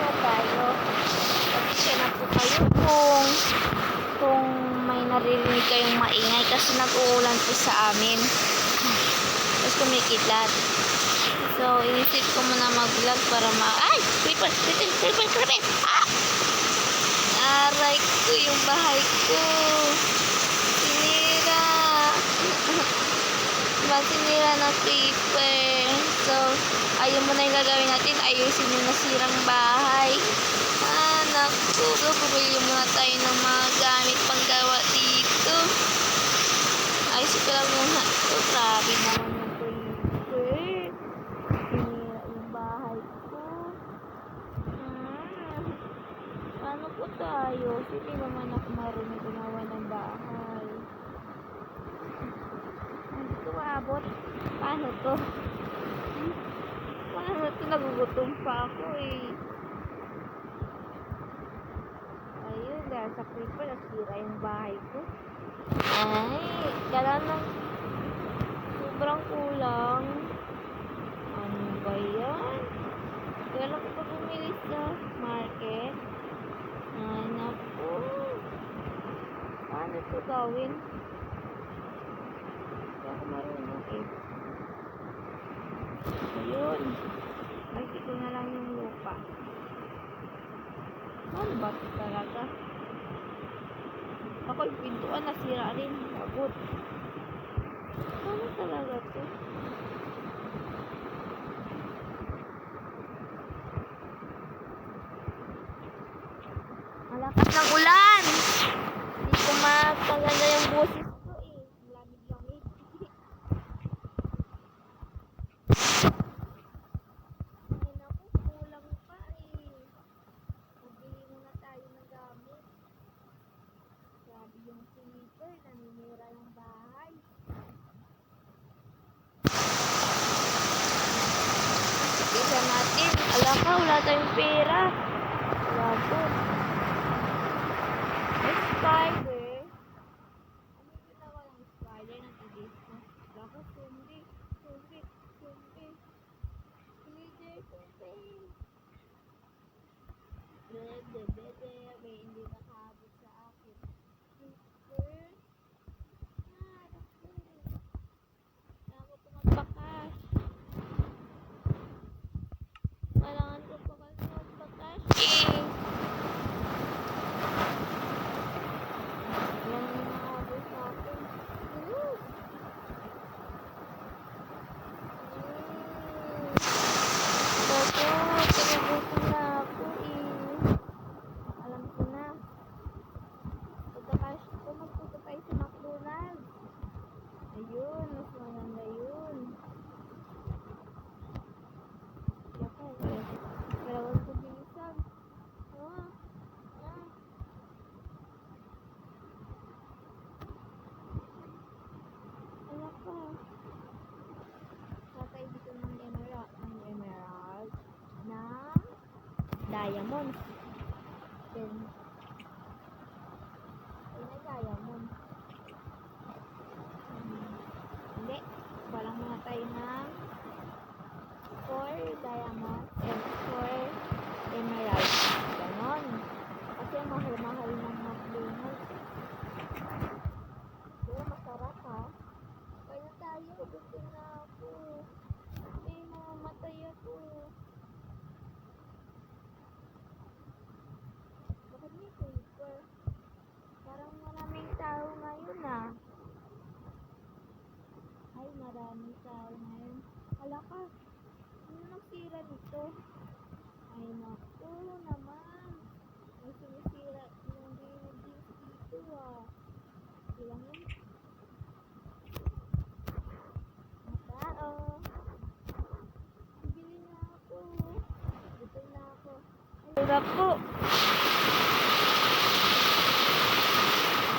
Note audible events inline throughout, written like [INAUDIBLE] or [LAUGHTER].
na tayo. Pasensya na po kayo kung kung may naririnig kayong maingay kasi nag-uulan po sa amin. Tapos kumikidlat. So, inisip ko muna mag-vlog para ma... Ay! Creeper! Creeper! Creeper! Creeper! Ah! Aray ko yung bahay ko. Sinira. diba sinira ng creeper. So, ayun mo na yung gagawin natin. Ayusin yung nasirang bahay. Ah, naku. So, bumili muna tayo ng mga gamit panggawa dito. Ayusin ko lang muna. ito. grabe naman. Ah. Po tayo? Hindi naman ako marunong gumawa ng bahay. Hindi ko maabot. Paano to? Paano to? Nagugutom pa ako eh. Ayun, dahil sa creeper, nasira yung bahay ko. Ay, kala ng sobrang kulang. Ano ba yan? Kailan ko pa bumili sa market? Ay, naku. Paano ito gawin? Hindi ako marunong eh. Nakikita ko na lang yung lupa. Ano ba ito talaga? Ako yung pintuan nasira rin. Labot. Ano talaga to? Malakas ng ulan. Hindi ko magpaganda yung boses ko eh. Lamig-lamig. Ay naku, kulang pa eh. Magbili muna tayo ng gamit. Grabe yung sleeper, naninira yung bahay. Isa natin. Alam ka, wala tayong pera. Wala po. May spider. Ano yung ginawa ng spider na tilis ko? Ako, sumbi. Sumbi. Sumbi. Glitter, sumbi. Bebe, bebe. May hindi nakahabot sa akin. Super. Ah, naku. Kailangan ko magpakas. Kailangan ko pa kasi magpakas. Eh. Yan yung nakahabot sa akin. Yes. Opo, pinagutom na ako eh. Alam ko na. Pagkakash ko, magpunta tayo sa McDonald's. Ayun, mas maganda yun. Yaka, kailangan ko bilisan. Ah, ah. Anak ko. Tatay dito ng emerald, ng emerald, ng diamond. Then, yun ay diamond. Hmm, hindi. Walang muna tayo ng 4 diamond and 4 emerald. Ganon. Kasi mahal-mahal ng McDonald's. Pero masarap ha. Kaya tayo, gusto na ako. Eh, mamamatay ako. Bakit may paper? Parang maraming tao ngayon ah. Ay, maraming tao ngayon. Hala ka, ano nagsira dito? Ay, naku naman. May sumisira yung buildings dito ah. Ilang yun? Mga tao. Bibili na ako. Gutom na ako. Sarap po.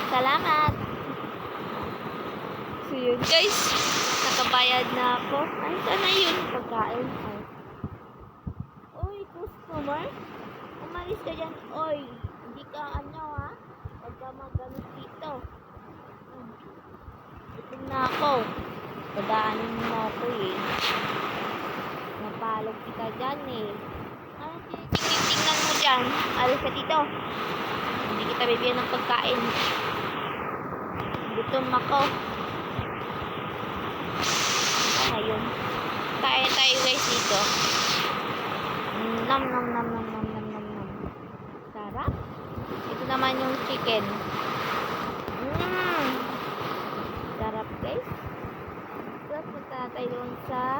Salamat. So yun guys, nakabayad na ako. Ay, sana yun pagkain. Umalis ka dyan. Oy, hindi ka ano ha. Huwag ka magamit dito. Hmm. Na ako. Padaanin mo ako eh. Napalog kita dyan eh. Tingnan mo dyan. Alis ka dito. Hindi kita bibigyan ng pagkain. Gutom ako. Ano ngayon? Kain tayo guys dito. Nam nam nam nam nam nam nam nam. Sarap. Ito naman yung chicken. Mmm. Sarap guys. Sarap punta tayo sa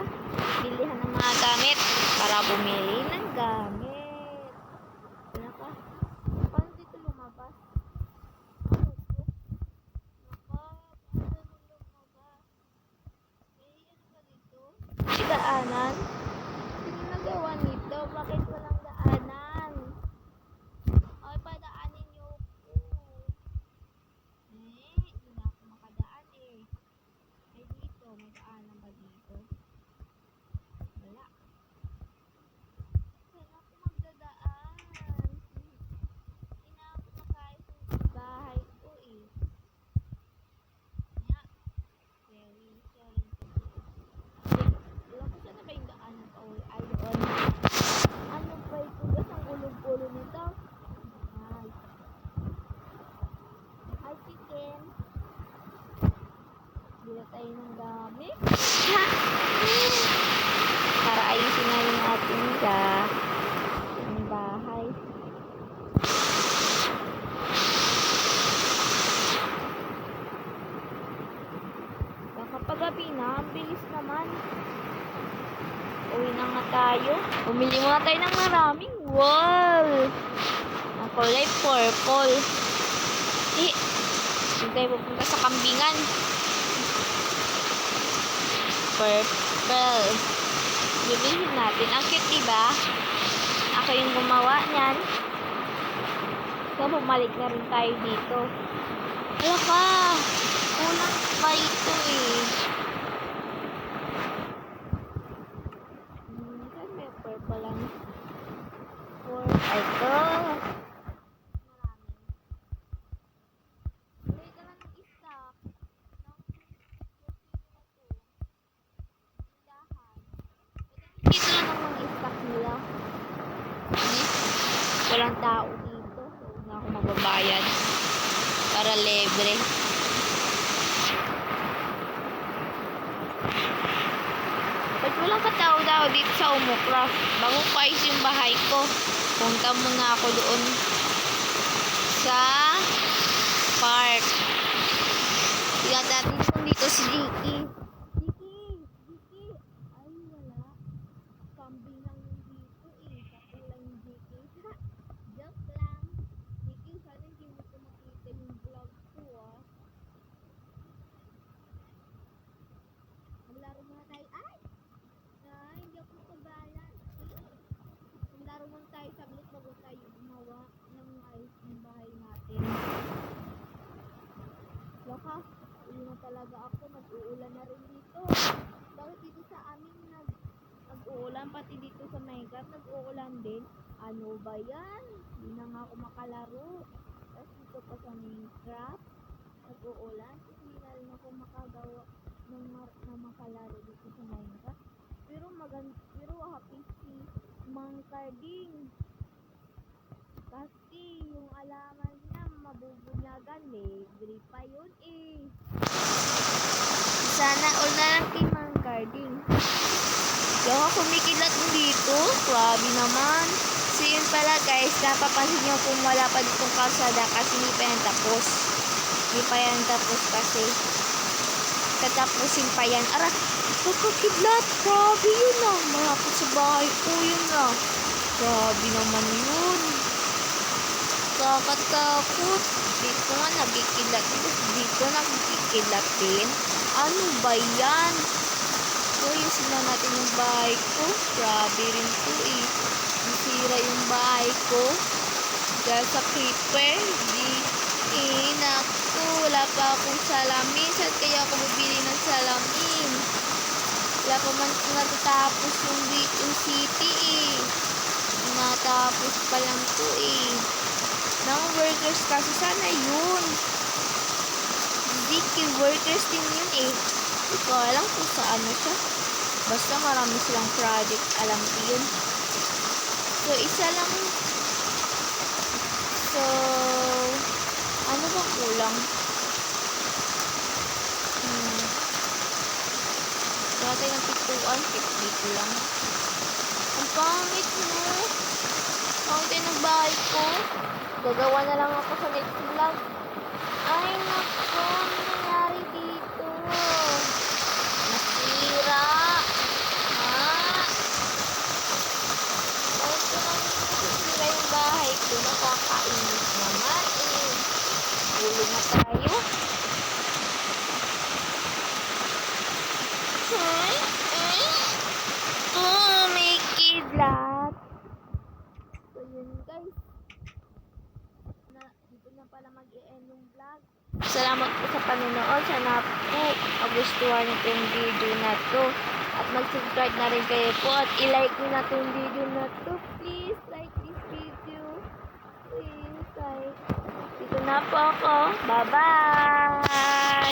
bilihan ng mga gamit para bumili ng gamit. Wala ka. Paano dito lumabas? Ano to? Naka, paano lumabas? May ano ba dito? May daanan? Sino nagawa nito? Bakit walang daanan? Ay, padaanin niyo po. Eh, hindi na ako makadaan eh. Ay, dito. May daanan ba dito? Wala. Saan ako magdadaan? Inaabot na kahit yung bahay ko eh. Kaya, very sorry. Wala ko saan na ba yung daanan pa uwi? Ay, doon. Ano ba ito? Gas ang ulo-ulo nito. Ay. Hi, chicken. Bila Ha! [LAUGHS] Para ayusin na yung ating sa yung bahay. Baka na, ang bilis naman. Uwi na nga tayo. Bumili muna tayo ng maraming wall. Ang kulay purple. Eh, hindi tayo pupunta sa kambingan. Purple. Bibilihin natin. Ang cute, diba? Ako yung gumawa niyan. So, bumalik na rin tayo dito. Wala ka! Kulang pa ito eh. Hmm, may purple lang? Ito. Marami. Hindi ka lang nag-stock. Dito lang naman stock nila. Walang tao dito. Huwag na ako magbabayad. Para libre. Ba't walang katao-tao dito sa Umucraft? Bago ko ayos yung bahay ko. Punta muna ako doon sa park. Tingnan natin kung dito si Jiki. Jiki! Jiki! Ay, wala. Kambing lang yung dito eh. Kapula yung Jiki. Ha! Joke lang. Jiki, sana hindi mo ko makita yung vlog ko ah. Maglaro muna tayo. Ay! Ay, hindi ako makabalan. Maglaro muna tayo saglit bago tayo gumawa ng ayos ng bahay natin. Baka, uwi na talaga ako. Nag-uulan na rin dito. Bakit dito sa amin nag nag-uulan? Pati dito sa Minecraft nag-uulan din. Ano ba yan? Hindi na nga ako makalaro. Tapos dito pa sa Minecraft nag-uulan. Hindi na rin ako makagawa ng, mar- na makalaro dito sa Minecraft. Pero maganda, pero happy si Mang. Kasi yung alaman niya mabubunyagan, libre pa yun eh. Sana all na lang kay Mang Carding. Baka kumikilat dito. Grabe naman. So yun pala guys, napapansin nyo kung wala pa ditong kalsada kasi hindi pa yan tapos. Hindi pa yan tapos kasi tatapusin pa yan. Ara, nakakidlat. Grabe yun ah. Malapit sa bahay ko yun ah. Grabe naman yun. Kakatakot. Dito nga nagkikilat. Dito nagkikilat din. Ano ba yan? Ayusin na natin yung bahay ko. Grabe rin to eh. Nasira yung bahay ko. Dahil sa creeper. Di, eh, naku, wala pa akong salamin. Saan kaya ako bibili ng salamin? Wala pa man natatapos yung Beacon City eh. Natapos pa lang to eh. Ng workers kasi sana yun. Vicky workers din yun eh. Hindi ko alam kung saan na siya. Basta marami silang project. Alam ko yun. So, isa lang. So, ano ba kulang? Hmm. Dati ng pituan, dito lang. Ang pangit mo. Pangit ng bahay ko. Gagawa na lang ako sa next vlog. Ay, nako. Ano nangyari dito? Nasira. Ha? Bakit ko lang nasira yung bahay ko? Nakakainis naman eh. Ulo na tayo. Ay, ay. Oh, may kidlat. So, yun guys. Na, dito na pala mag-i-end yung vlog. Salamat po sa panonood. Sana po magustuhan nyo itong video na to. At mag-subscribe na rin kayo po. At i-like nyo na itong video na to. Please like this video. Please like. Dito na po ako. Bye-bye!